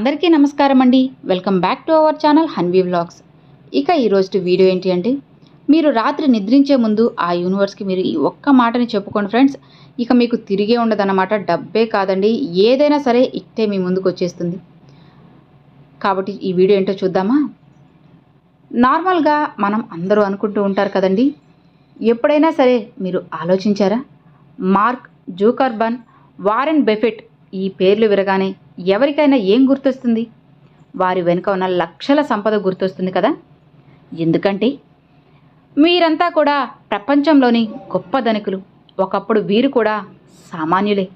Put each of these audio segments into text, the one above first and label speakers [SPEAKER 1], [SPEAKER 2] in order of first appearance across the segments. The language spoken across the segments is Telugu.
[SPEAKER 1] అందరికీ నమస్కారం అండి. Welcome back to our channel Hanvi vlogs. ఇక ఈరోజు వీడియో ఏంటి అంటే మీరు రాత్రి నిద్రించే ముందు ఆ యూనివర్స్కి మీరు ఈ ఒక్క మాటని చెప్పుకోండి ఫ్రెండ్స్. ఇక మీకు తిరిగే ఉండదన్నమాట డబ్బే కాదండి. ఏదైనా సరే ఇట్టే మీ ముందుకు వచ్చేస్తుంది. కాబట్టి ఈ వీడియో ఏంటో చూద్దామా? నార్మల్గా మనం అందరూ అనుకుంటూ ఉంటారు కదండి. ఎప్పుడైనా సరే మీరు ఆలోచించారా? మార్క్ జూకర్బన్ వారెన్ బెఫెట్ ఈ పేర్లు విరగానే ఎవరికైనా ఏం గుర్తొస్తుంది? వారి వెనుక ఉన్న లక్షల సంపద గుర్తొస్తుంది కదా? ఎందుకంటే మీరంతా కూడా ప్రపంచంలోని గొప్ప ధనికులు. ఒకప్పుడు వీరు కూడా సామాన్యులే.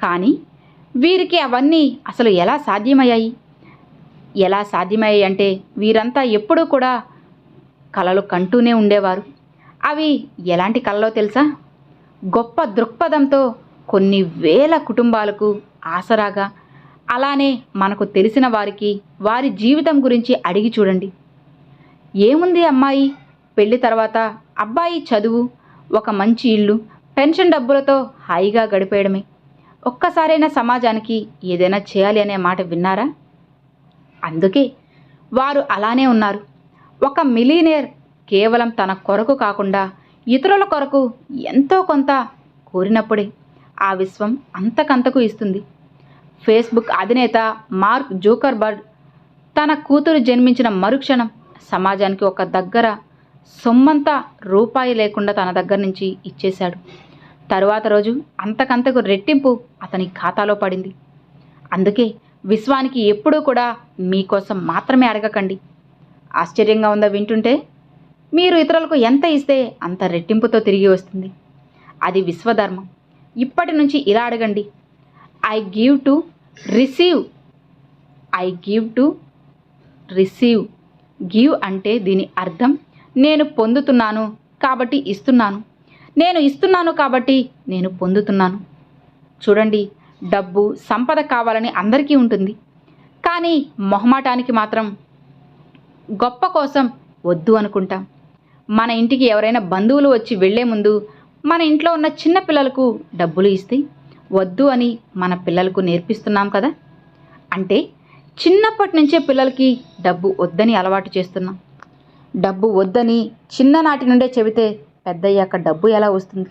[SPEAKER 1] కానీ వీరికి అవన్నీ అసలు ఎలా సాధ్యమయ్యాయి? ఎలా సాధ్యమయ్యాయి అంటే వీరంతా ఎప్పుడూ కూడా కలలు కంటూనే ఉండేవారు. అవి ఎలాంటి కలలో తెలుసా? గొప్ప దృక్పథంతో కొన్ని వేల కుటుంబాలకు ఆసరాగా అలానే మనకు తెలిసిన వారికి వారి జీవితం గురించి అడిగి చూడండి. ఏముంది అమ్మాయి? పెళ్ళి తర్వాత అబ్బాయి చదువు ఒక మంచి ఇల్లు పెన్షన్ డబ్బులతో హాయిగా గడిపేయడమే. ఒక్కసారైనా సమాజానికి ఏదైనా చేయాలి అనే మాట విన్నారా? అందుకే వారు అలానే ఉన్నారు. ఒక మిలీనియర్ కేవలం తన కొరకు కాకుండా ఇతరుల కొరకు ఎంతో కొంత కోరినప్పుడే ఆ విశ్వం అంతకంతకు ఇస్తుంది. ఫేస్బుక్ అధినేత మార్క్ జూకర్బర్డ్ తన కూతురు జన్మించిన మరుక్షణం సమాజానికి ఒక దగ్గర సొమ్మంతా రూపాయి లేకుండా తన దగ్గర నుంచి ఇచ్చేశాడు. తరువాత రోజు అంతకంతకు రెట్టింపు అతని ఖాతాలో పడింది. అందుకే విశ్వానికి ఎప్పుడూ కూడా మీకోసం మాత్రమే అడగకండి. ఆశ్చర్యంగా ఉందా వింటుంటే? మీరు ఇతరులకు ఎంత ఇస్తే అంత రెట్టింపుతో తిరిగి వస్తుంది. అది విశ్వధర్మం. ఇప్పటి నుంచి ఇలా అడగండి. I give to receive I give to receive give అంటే దీని అర్థం నేను పొందుతున్నాను కాబట్టి ఇస్తున్నాను. నేను ఇస్తున్నాను కాబట్టి నేను పొందుతున్నాను. చూడండి డబ్బు సంపద కావాలని అందరికీ ఉంటుంది. కానీ మొహమాటానికి మాత్రం గొప్ప కోసం వద్దు అనుకుంటాం. మన ఇంటికి ఎవరైనా బంధువులు వచ్చి వెళ్ళే ముందు మన ఇంట్లో ఉన్న చిన్న పిల్లలకు డబ్బులు ఇస్తే వద్దు అని మన పిల్లలకు నేర్పిస్తున్నాం కదా? అంటే చిన్నప్పటి నుంచే పిల్లలకి డబ్బు వద్దని అలవాటు చేస్తున్నాం. డబ్బు వద్దని చిన్ననాటి నుండే చెబితే పెద్దయ్యాక డబ్బు ఎలా వస్తుంది?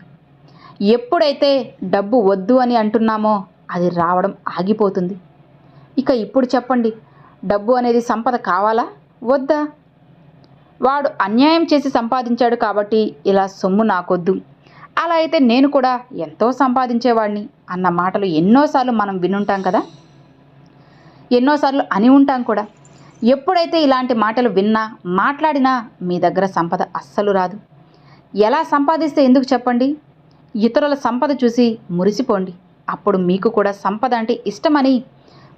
[SPEAKER 1] ఎప్పుడైతే డబ్బు వద్దు అని అంటున్నామో అది రావడం ఆగిపోతుంది. ఇక ఇప్పుడు చెప్పండి డబ్బు అనేది సంపద కావాలా? వద్దా? వాడు అన్యాయం చేసి సంపాదించాడు కాబట్టి ఇలా సొమ్ము నాకొద్దు. అలా అయితే నేను కూడా ఎంతో సంపాదించేవాడిని. అన్న మాటలు ఎన్నోసార్లు మనం వినుంటాం కదా? ఎన్నోసార్లు అని ఉంటాం కూడా. ఎప్పుడైతే ఇలాంటి మాటలు విన్నా మాట్లాడినా మీ దగ్గర సంపద అస్సలు రాదు. ఎలా సంపాదిస్తే ఎందుకు చెప్పండి? ఇతరుల సంపద చూసి మురిసిపోండి. అప్పుడు మీకు కూడా సంపద అంటే ఇష్టమని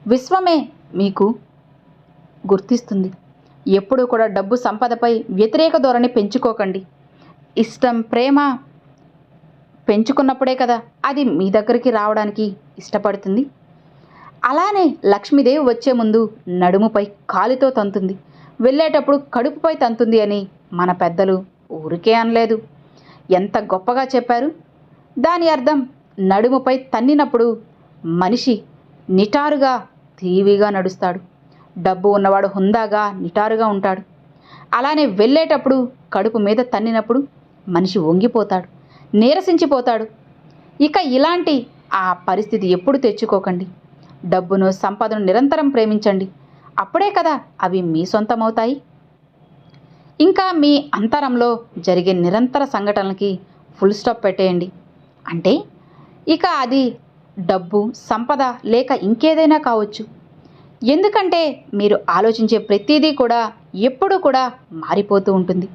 [SPEAKER 1] విశ్వమే మీకు గుర్తిస్తుంది. ఎప్పుడూ కూడా డబ్బు సంపదపై వ్యతిరేక ధోరణి పెంచుకోకండి. ఇష్టం ప్రేమ పెంచుకున్నప్పుడే కదా అది మీ దగ్గరికి రావడానికి ఇష్టపడుతుంది. అలానే లక్ష్మీదేవి వచ్చే ముందు నడుముపై కాలితో తంతుంది. వెళ్ళేటప్పుడు కడుపుపై తంతుంది అని మన పెద్దలు ఊరికే అనలేదు. ఎంత గొప్పగా చెప్పారు. దాని అర్థం నడుముపై తన్నినప్పుడు మనిషి నిటారుగా తీవిగా నడుస్తాడు. డబ్బు ఉన్నవాడు హుందాగా నిటారుగా ఉంటాడు. అలానే వెళ్ళేటప్పుడు కడుపు మీద తన్నినప్పుడు మనిషి వంగిపోతాడు. నీరసించిపోతాడు. ఇక ఇలాంటి ఆ పరిస్థితి ఎప్పుడు తెచ్చుకోకండి. డబ్బును సంపదను నిరంతరం ప్రేమించండి. అప్పుడే కదా అవి మీ సొంతమవుతాయి. ఇంకా మీ అంతరంలో జరిగే నిరంతర సంఘటనలకి ఫుల్ స్టాప్ పెట్టేయండి. అంటే ఇక అది డబ్బు సంపద లేక ఇంకేదైనా కావచ్చు. ఎందుకంటే మీరు ఆలోచించే ప్రతిదీ కూడా ఎప్పుడూ కూడా మారిపోతూ ఉంటుంది.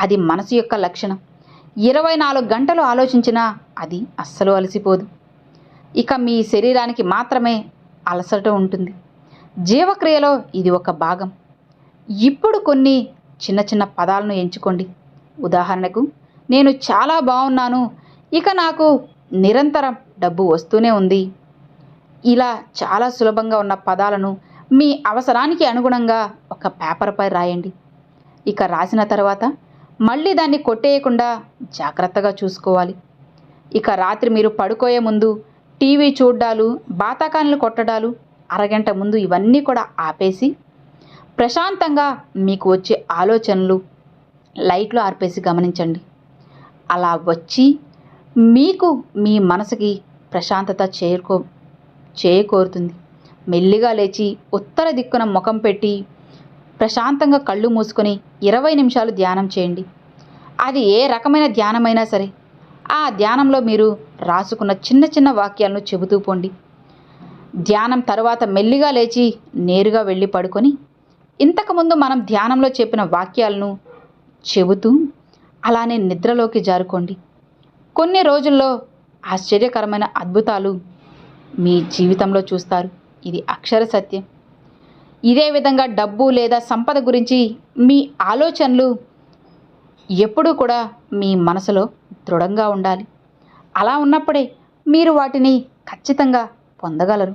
[SPEAKER 1] అది మనసు యొక్క లక్షణం. ఇరవై నాలుగు గంటలు ఆలోచించినా అది అస్సలు అలసిపోదు. ఇక మీ శరీరానికి మాత్రమే అలసట ఉంటుంది. జీవక్రియలో ఇది ఒక భాగం. ఇప్పుడు కొన్ని చిన్న చిన్న పదాలను ఎంచుకోండి. ఉదాహరణకు నేను చాలా బాగున్నాను ఇక నాకు నిరంతరం డబ్బు వస్తూనే ఉంది. ఇలా చాలా సులభంగా ఉన్న పదాలను మీ అవసరానికి అనుగుణంగా ఒక పేపర్పై రాయండి. ఇక రాసిన తర్వాత మళ్ళీ దాన్ని కొట్టేయకుండా జాగ్రత్తగా చూసుకోవాలి. ఇక రాత్రి మీరు పడుకోయే ముందు టీవీ చూడ్డాలు బాతాకాన్లు కొట్టడాలు అరగంట ముందు ఇవన్నీ కూడా ఆపేసి ప్రశాంతంగా మీకు వచ్చే ఆలోచనలు లైట్లు ఆర్పేసి గమనించండి. అలా వచ్చి మీకు మీ మనసుకి ప్రశాంతత చేరుకో చేకూరుతుంది మెల్లిగా లేచి ఉత్తర దిక్కున ముఖం పెట్టి ప్రశాంతంగా కళ్ళు మూసుకొని ఇరవై నిమిషాలు ధ్యానం చేయండి. అది ఏ రకమైన ధ్యానమైనా సరే ఆ ధ్యానంలో మీరు రాసుకున్న చిన్న చిన్న వాక్యాలను చెబుతూ పోండి. ధ్యానం తర్వాత మెల్లిగా లేచి నేరుగా వెళ్ళి పడుకొని ఇంతకుముందు మనం ధ్యానంలో చెప్పిన వాక్యాలను చెబుతూ అలానే నిద్రలోకి జారుకోండి. కొన్ని రోజుల్లో ఆశ్చర్యకరమైన అద్భుతాలు మీ జీవితంలో చూస్తారు. ఇది అక్షర సత్యం. ఇదే విధంగా డబ్బు లేదా సంపద గురించి మీ ఆలోచనలు ఎప్పుడూ కూడా మీ మనసులో దృఢంగా ఉండాలి. అలా ఉన్నప్పుడే మీరు వాటిని ఖచ్చితంగా పొందగలరు.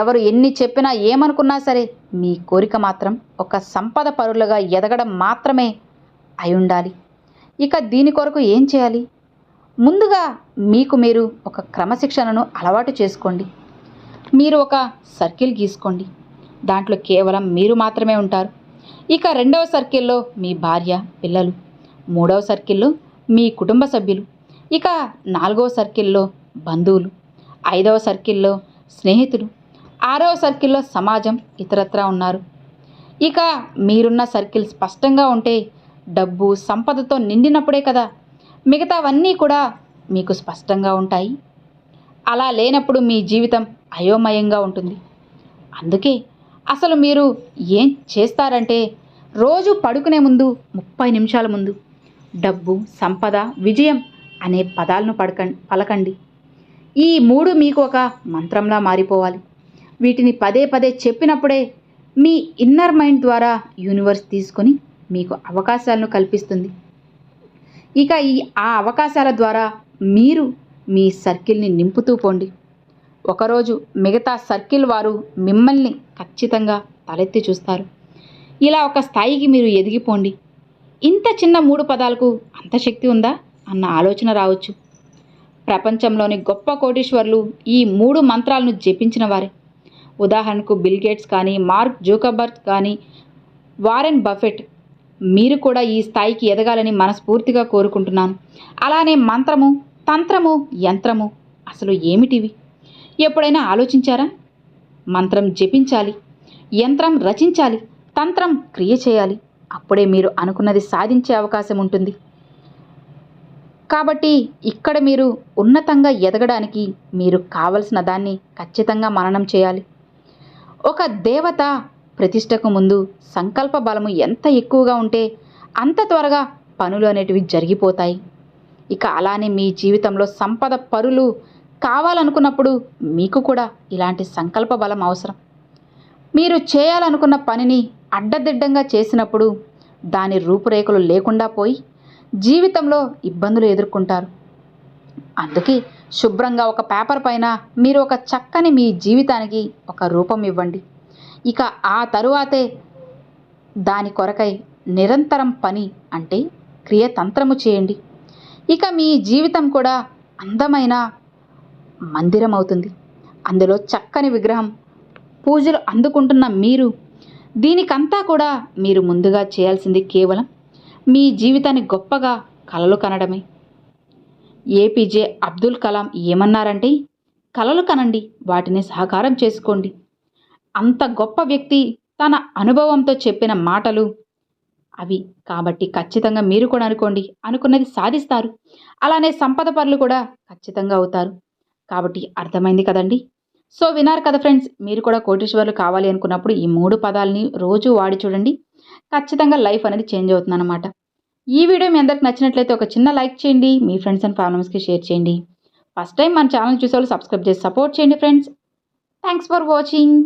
[SPEAKER 1] ఎవరు ఎన్ని చెప్పినా ఏమనుకున్నా సరే మీ కోరిక మాత్రం ఒక సంపద పరులుగా ఎదగడం మాత్రమే అయి ఉండాలి. ఇక దీని కొరకు ఏం చేయాలి? ముందుగా మీకు మీరు ఒక క్రమశిక్షణను అలవాటు చేసుకోండి. మీరు ఒక సర్కిల్ గీసుకోండి. దాంట్లో కేవలం మీరు మాత్రమే ఉంటారు. ఇక రెండవ సర్కిల్లో మీ భార్య పిల్లలు. మూడవ సర్కిల్లో మీ కుటుంబ సభ్యులు. ఇక నాలుగవ సర్కిల్లో బంధువులు. ఐదవ సర్కిల్లో స్నేహితులు. ఆరవ సర్కిల్లో సమాజం ఇతరత్రా ఉన్నారు. ఇక మీరున్న సర్కిల్ స్పష్టంగా ఉంటే డబ్బు సంపదతో నిండినప్పుడే కదా మిగతావన్నీ కూడా మీకు స్పష్టంగా ఉంటాయి. అలా లేనప్పుడు మీ జీవితం అయోమయంగా ఉంటుంది. అందుకే అసలు మీరు ఏం చేస్తారంటే రోజు పడుకునే ముందు ముప్పై నిమిషాల ముందు డబ్బు సంపద విజయం అనే పదాలను పడక పలకండి. ఈ మూడు మీకు ఒక మంత్రంలా మారిపోవాలి. వీటిని పదే పదే చెప్పినప్పుడే మీ ఇన్నర్ మైండ్ ద్వారా యూనివర్స్ తీసుకొని మీకు అవకాశాలను కల్పిస్తుంది. ఇక ఈ ఆ అవకాశాల ద్వారా మీరు మీ సర్కిల్ని నింపుతూ పోండి. ఒకరోజు మిగతా సర్కిల్ వారు మిమ్మల్ని ఖచ్చితంగా తలెత్తి చూస్తారు. ఇలా ఒక స్థాయికి మీరు ఎదిగిపోండి. ఇంత చిన్న మూడు పదాలకు అంత శక్తి ఉందా? అన్న ఆలోచన రావచ్చు. ప్రపంచంలోని గొప్ప కోటీశ్వర్లు ఈ మూడు మంత్రాలను జపించిన వారే. ఉదాహరణకు బిల్ గేట్స్ కానీ మార్క్ జూకబర్గ్ కానీ వారెన్ బఫెట్. మీరు కూడా ఈ స్థాయికి ఎదగాలని మనస్ఫూర్తిగా కోరుకుంటున్నాను. అలానే మంత్రము తంత్రము యంత్రము అసలు ఏమిటివి? ఎప్పుడైనా ఆలోచించారా? మంత్రం జపించాలి యంత్రం రచించాలి తంత్రం క్రియ చేయాలి. అప్పుడే మీరు అనుకున్నది సాధించే అవకాశం ఉంటుంది. కాబట్టి ఇక్కడ మీరు ఉన్నతంగా ఎదగడానికి మీరు కావలసిన దాన్ని ఖచ్చితంగా మననం చేయాలి. ఒక దేవత ప్రతిష్టకు ముందు సంకల్ప బలము ఎంత ఎక్కువగా ఉంటే అంత త్వరగా పనులు అనేటివి జరిగిపోతాయి. ఇక అలానే మీ జీవితంలో సంపద పరులు కావాలనుకున్నప్పుడు మీకు కూడా ఇలాంటి సంకల్ప బలం అవసరం. మీరు చేయాలనుకున్న పనిని అడ్డదిడ్డంగా చేసినప్పుడు దాని రూపురేఖలు లేకుండా పోయి జీవితంలో ఇబ్బందులు ఎదుర్కొంటారు. అందుకే శుభ్రంగా ఒక పేపర్ పైన మీరు ఒక చక్కని మీ జీవితానికి ఒక రూపం ఇవ్వండి. ఇక ఆ తరువాతే దాని కొరకై నిరంతరం పని అంటే క్రియతంత్రము చేయండి. ఇక మీ జీవితం కూడా అందమైన మందిరం అవుతుంది అందులో చక్కని విగ్రహం పూజలు అందుకుంటున్న మీరు. దీనికంతా కూడా మీరు ముందుగా చేయాల్సింది కేవలం మీ జీవితాన్ని గొప్పగా కలలు కనడమే. ఏపీజే అబ్దుల్ కలాం ఏమన్నారంటే కలలు కనండి వాటిని సహకారం చేసుకోండి. అంత గొప్ప వ్యక్తి తన అనుభవంతో చెప్పిన మాటలు అవి. కాబట్టి ఖచ్చితంగా మీరు కూడా అనుకోండి అనుకున్నది సాధిస్తారు. అలానే సంపద పరులు కూడా ఖచ్చితంగా అవుతారు. కాబట్టి అర్థమైంది కదండి? సో వినారు కదా ఫ్రెండ్స్ మీరు కూడా కోటీశ్వర్లు కావాలి అనుకున్నప్పుడు ఈ మూడు పదాలని రోజు వాడి చూడండి. ఖచ్చితంగా లైఫ్ అనేది చేంజ్ అవుతుంది అనమాట ఈ వీడియో మీ అందరికి నచ్చినట్లయితే ఒక చిన్న లైక్ చేయండి మీ ఫ్రెండ్స్ అండ్ ఫ్యామిలీస్కి షేర్ చేయండి. ఫస్ట్ టైం మన ఛానల్ చూసే వాళ్ళు సబ్స్క్రైబ్ చేసి సపోర్ట్ చేయండి ఫ్రెండ్స్. Thanks for watching.